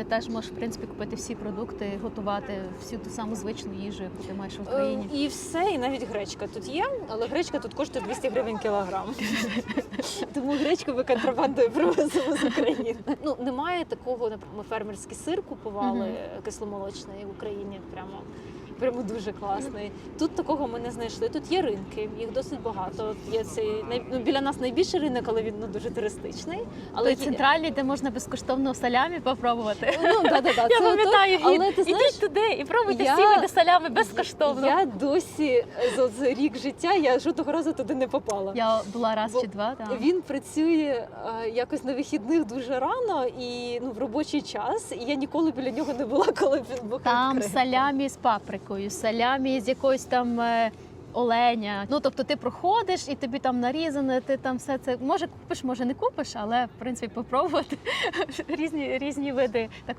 Ти теж можеш в принципі купити всі продукти, готувати всю ту саму звичну їжу, яку ти маєш в Україні. Е, І все, і навіть гречка тут є, але гречка тут коштує 200 гривень кілограм. Тому гречку ми контрабандою привозимо з України. Ну немає такого, ми фермерський сир купували кисломолочний в Україні. Прямо. Прямо дуже класний. Тут такого ми не знайшли. Тут є ринки, їх досить багато. От Є цей ну, біля нас найбільший ринок, але він ну, дуже туристичний. Але Той є- центральний, де можна безкоштовно салямі попробувати. ну, да, да, да, Я пам'ятаю, ото. але ти знаєш, ідіть туди і пробуйте я- всі види салями безкоштовно. Я досі за, за рік життя я жодного разу туди не попала. Я була раз Бо чи два. Там. Він працює е, якось на вихідних дуже рано і ну в робочий час. І я ніколи біля нього не була, коли він був Там відкритий. салямі з паприкою, салямі з якоюсь там е, оленя. Ну тобто ти проходиш і тобі там нарізане, ти там все це може купиш, може не купиш, але в принципі попробувати різні різні види.